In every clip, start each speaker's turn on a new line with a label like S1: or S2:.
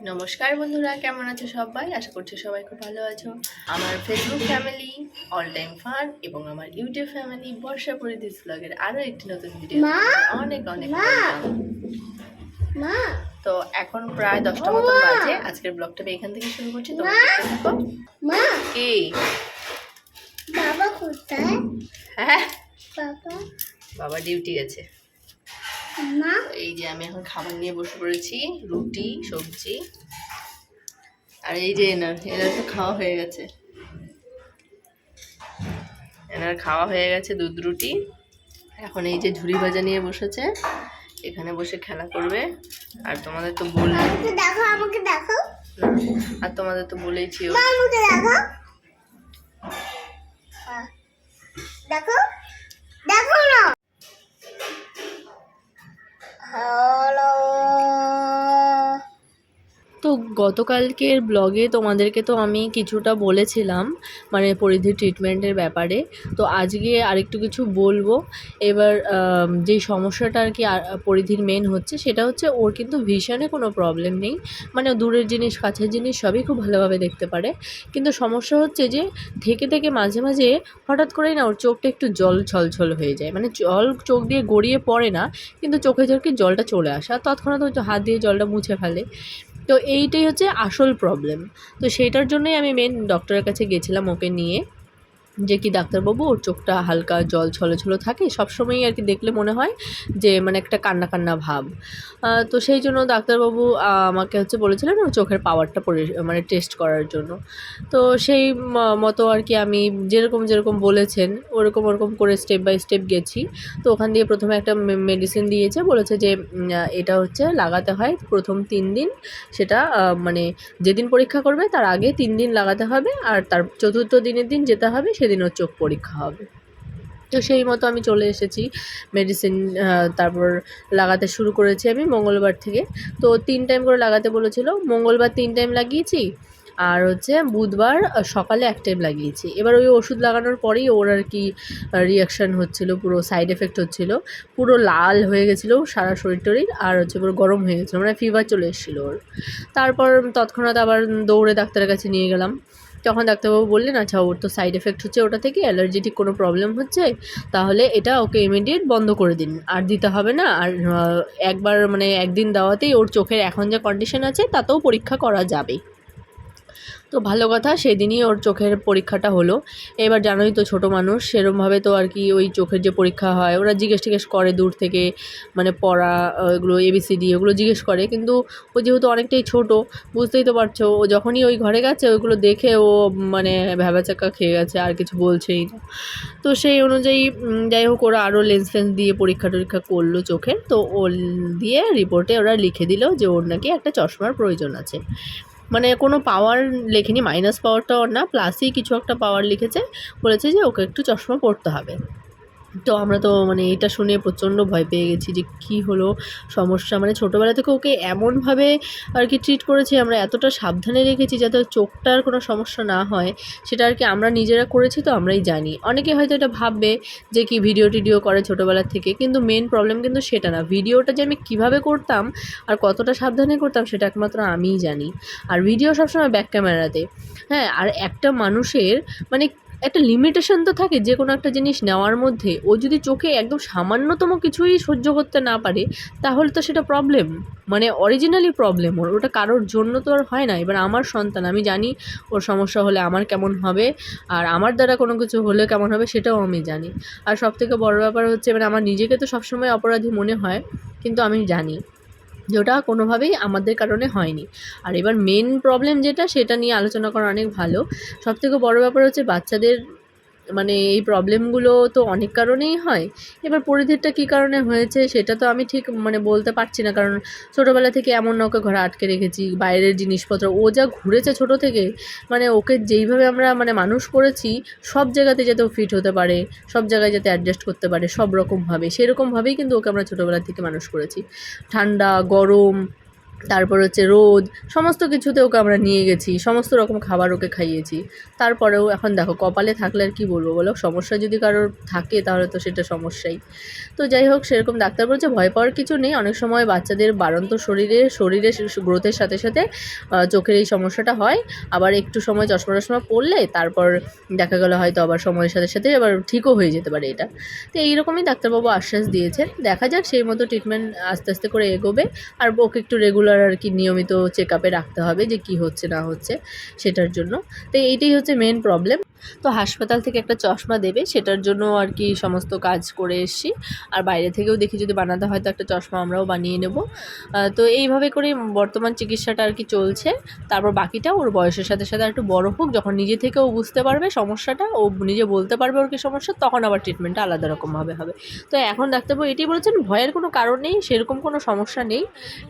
S1: নমস্কার বন্ধুরা কেমন আছো সবাই? আশা করছি সবাই খুব ভালো আছো। আমার Facebook family all time fun এবং আমার ইউটিউব ফ্যামিলি বর্ষা পরিধিস ব্লগের আরও একটি নতুন ভিডিও অনেক অনেক তো এখন প্রায় দশটা মতো বাজে। আজকের ব্লগটা আমি এখান থেকে শুরু করছি। তোমরা কি?
S2: বাবা কোথায়?
S1: হ্যাঁ?
S2: বাবা?
S1: বাবা ডিউটি গেছে।
S2: মা
S1: এই যে আমি এখন খাবার নিয়ে বসে পড়েছি রুটি সবজি। আর এই যে এনার এনার তো খাওয়া হয়ে গেছে। এনার খাওয়া হয়ে গেছে দুধ রুটি। এখন এই যে ঝুড়ি ভাজা নিয়ে বসেছে এখানে বসে খেলা করবে। আর তোমাদের তো
S2: আমাকে দেখো আমাকে দেখো।
S1: আর তোমাদের তো বলেইছি
S2: দেখো। দেখো।
S1: তো গতকালকের ব্লগে তোমাদেরকে তো আমি কিছুটা বলেছিলাম মানে পরিধি ট্রিটমেন্টের ব্যাপারে। তো আজকে আরেকটু কিছু বলব। এবার যে সমস্যাটা আর কি পরিধির মেন হচ্ছে, সেটা হচ্ছে ওর কিন্তু ভিশনে কোনো প্রবলেম নেই। মানে দূরের জিনিস, কাছের জিনিস সবই খুব ভালোভাবে দেখতে পারে। কিন্তু সমস্যা হচ্ছে যে, থেকে থেকে মাঝে মাঝে হঠাৎ করেই না ওর চোখটা একটু জল ছলছল হয়ে যায়। মানে জল চোখ দিয়ে গড়িয়ে পড়ে না, কিন্তু চোখে চোখে জলটা চলে আসে? তৎক্ষণাৎ হয়তো হাত দিয়ে জলটা মুছে ফেলে। তো এইটাই হচ্ছে আসল প্রবলেম তো সেইটার জন্যই আমি মেন ডক্টরের কাছে গেছিলাম ওকে নিয়ে। যে কি ডাক্তারবাবু, ওর চোখটা হালকা জল ছলো ছলো থাকে, সবসময়ই আর কি দেখলে মনে হয় যে মানে একটা কান্না কান্না ভাব। তো সেই জন্য ডাক্তারবাবু আমাকে হচ্ছে বলেছিলেন ওর চোখের পাওয়ারটা পরি মানে টেস্ট করার জন্য। তো সেই মতো আর কি আমি যেরকম যেরকম বলেছেন, ওরকম ওরকম করে স্টেপ বাই স্টেপ গেছি। তো ওখান দিয়ে প্রথমে একটা মেডিসিন দিয়েছে, বলেছে যে এটা হচ্ছে লাগাতে হয় প্রথম তিন দিন। সেটা মানে যেদিন পরীক্ষা করবে, তার আগে তিন দিন লাগাতে হবে, আর তার চতুর্থ দিনের দিন যেতে হবে সেদিন ওর চোখ পরীক্ষা হবে। তো সেই মতো আমি চলে এসেছি মেডিসিন তারপর লাগাতে শুরু করেছি আমি মঙ্গলবার থেকে। তো তিন টাইম করে লাগাতে বলেছিল, মঙ্গলবার তিন টাইম লাগিয়েছি, আর হচ্ছে বুধবার সকালে এক টাইম লাগিয়েছি। এবার ওই ওষুধ লাগানোর পরেই ওর আর কি রিয়াকশান হচ্ছিল, পুরো সাইড এফেক্ট হচ্ছিল, পুরো লাল হয়ে গেছিল সারা শরীর টরীর, আর হচ্ছে পুরো গরম হয়ে গেছিল মানে ফিভার চলে এসেছিল ওর। তারপর তৎক্ষণাৎ আবার দৌড়ে ডাক্তারের কাছে নিয়ে গেলাম। তখন ডাক্তারবাবু বললেন আচ্ছা ওর তো সাইড এফেক্ট হচ্ছে ওটা থেকে অ্যালার্জেটিক কোনো প্রবলেম হচ্ছে, তাহলে এটা ওকে ইমিডিয়েট বন্ধ করে দিন। আর দিতে হবে না, আর একবার মানে একদিন দেওয়াতেই ওর চোখের এখন যা কন্ডিশন আছে, তাতেও পরীক্ষা করা যাবে তো ভালো কথা, সেদিনই ওর চোখের পরীক্ষাটা হলো। এবার জানোই তো ছোটো মানুষ, সেরমভাবে তো আর কি ওই চোখের যে পরীক্ষা হয়, ওরা জিজ্ঞেস টিজ্ঞেস করে দূর থেকে মানে পড়া এগুলো এবিসিডি ওগুলো জিজ্ঞেস করে। কিন্তু ও যেহেতু অনেকটাই ছোট, বুঝতেই তো পারছ, ও যখনই ওই ঘরে গেছে, ওইগুলো দেখে ও মানে ভ্যাবাচাক্কা খেয়ে গেছে, আর কিছু বলছেই না। তো সেই অনুযায়ী যাই হোক, ওরা আরও লেন্স ফেন্স দিয়ে পরীক্ষা টরীক্ষা করল চোখের তো ও দিয়ে রিপোর্টে ওরা লিখে দিল যে ওর নাকি একটা চশমার প্রয়োজন আছে। মানে কোনো পাওয়ার লেখেনি মাইনাস পাওয়ারটা ওর না প্লাসই কিছু একটা পাওয়ার লিখেছে, বলেছে যে ওকে একটু চশমা পড়তে হবে। তো আমরা তো মানে এটা শুনে প্রচণ্ড ভয় পেয়ে গেছি যে কী হলো সমস্যা। মানে ছোটোবেলা থেকে ওকে এমনভাবে আর কি ট্রিট করেছি, আমরা এতটা সাবধানে রেখেছি যাতে চোখটার কোনো সমস্যা না হয়। সেটা আর কি আমরা নিজেরা করেছি তো আমরাই জানি। অনেকে হয়তো এটা ভাববে যে কি ভিডিও টিডিও করে ছোটোবেলার থেকে, কিন্তু মেন প্রবলেম কিন্তু সেটা না। ভিডিওটা যে আমি কীভাবে করতাম আর কতটা সাবধানে করতাম সেটা একমাত্র আমিই জানি। আর ভিডিও সবসময় ব্যাক ক্যামেরাতে হ্যাঁ আর একটা মানুষের মানে একটা লিমিটেশন তো থাকে যে কোনো একটা জিনিস নেওয়ার মধ্যে। ও যদি চোখে একদম সামান্যতম কিছুই সহ্য করতে না পারে, তাহলে তো সেটা প্রবলেম মানে অরিজিনালি প্রবলেম ওর। ওটা কারোর জন্য তো আর হয় না। এবার আমার সন্তান, আমি জানি ওর সমস্যা হলে আমার কেমন হবে, আর আমার দ্বারা কোনো কিছু হলে কেমন হবে সেটাও আমি জানি। আর সবথেকে বড় ব্যাপার হচ্ছে মানে আমার নিজেকে তো সবসময় অপরাধী মনে হয়, কিন্তু আমি জানি। যে ওটা কোনোভাবেই আমাদের কারণে হয়নি। আর এবার মেন প্রবলেম যেটা, সেটা নিয়ে আলোচনা করা অনেক ভালো। সবথেকে বড় ব্যাপার হচ্ছে বাচ্চাদের মানে এই প্রবলেমগুলো তো অনেক কারণেই হয়। এবার পরিধিরটা কী কারণে হয়েছে সেটা তো আমি ঠিক মানে বলতে পারছি না। কারণ ছোটোবেলা থেকে এমন না ওকে ঘরে আটকে রেখেছি, বাইরের জিনিসপত্র, ও যা ঘুরেছে ছোটো থেকে মানে ওকে যেইভাবে আমরা মানে মানুষ করেছি, সব জায়গাতে যাতে ও ফিট হতে পারে, সব জায়গায় যাতে অ্যাডজাস্ট করতে পারে, সব রকমভাবে সেরকমভাবেই কিন্তু ওকে আমরা ছোটোবেলা থেকে মানুষ করেছি। ঠান্ডা, গরম তারপর হচ্ছে রোদ, সমস্ত কিছুতে ওকে আমরা নিয়ে গেছি, সমস্ত রকম খাবার ওকে খাইয়েছি। তারপরেও এখন দেখো কপালে থাকলে আর কি বলব বলো? সমস্যা যদি কারোর থাকে তাহলে তো সেটা সমস্যাই। তো যাই হোক, সেরকম ডাক্তার বলছে ভয় পাওয়ার কিছু নেই। অনেক সময় বাচ্চাদের বাড়ন্ত শরীরে শরীরে গ্রোথের সাথে সাথে চোখের এই সমস্যাটা হয়। আবার একটু সময় চশমা টশমা পড়লে তারপর দেখা গেলো হয়তো আবার সময়ের সাথে সাথে আবার ঠিকও হয়ে যেতে পারে এটা। তো এইরকমই ডাক্তারবাবু আশ্বাস দিয়েছেন। দেখা যাক সেই মতো ট্রিটমেন্ট আস্তে আস্তে করে এগোবে। আর ওকে একটু রেগুলার আর কি নিয়মিত চেক আপে রাখতে হবে যে কি হচ্ছে, না হচ্ছে সেটার জন্য। তো এইটাই হচ্ছে মেন প্রবলেম তো হাসপাতাল থেকে একটা চশমা দেবে, সেটার জন্য আর কি সমস্ত কাজ করে এসছি। আর বাইরে থেকেও দেখি যদি বানাতে হয় তো একটা চশমা আমরাও বানিয়ে নেব। তো এইভাবে করে বর্তমান চিকিৎসাটা আর কি চলছে। তারপর বাকিটা ওর বয়সের সাথে সাথে একটু বড় হোক, যখন নিজে থেকেও বুঝতে পারবে সমস্যাটা, ও নিজে বলতে পারবে ওর কি সমস্যা, তখন আবার ট্রিটমেন্টটা আলাদা রকমভাবে হবে। তো এখন ডাক্তারবাবু এটাই বলেছেন, ভয়ের কোনো কারণ নেই, সেরকম কোনো সমস্যা নেই।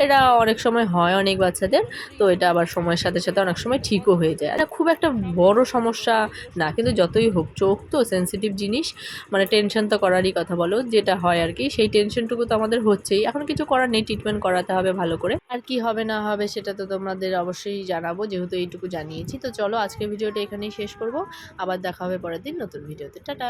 S1: এটা অনেক সময় হয় অনেক বাচ্চাদের, তো এটা আবার সময়ের সাথে সাথে অনেক সময় ঠিকও হয়ে যায়। এটা খুব একটা বড় সমস্যা না, কিন্তু যতই হোক, চোখ তো সেন্সিটিভ জিনিস মানে টেনশন তো করারই কথা বলো, যেটা হয় আর কি, সেই টেনশনটুকু তো আমাদের হচ্ছেই। এখন কিছু করার নেই ট্রিটমেন্ট করাতে হবে ভালো করে। আর কি হবে না হবে সেটা তো তোমাদের অবশ্যই জানাব, যেহেতু এইটুকু জানিয়েছি। তো চলো আজকের ভিডিওটা এখানেই শেষ করব। আবার দেখা হবে পরের দিন নতুন ভিডিওতে। টাটা!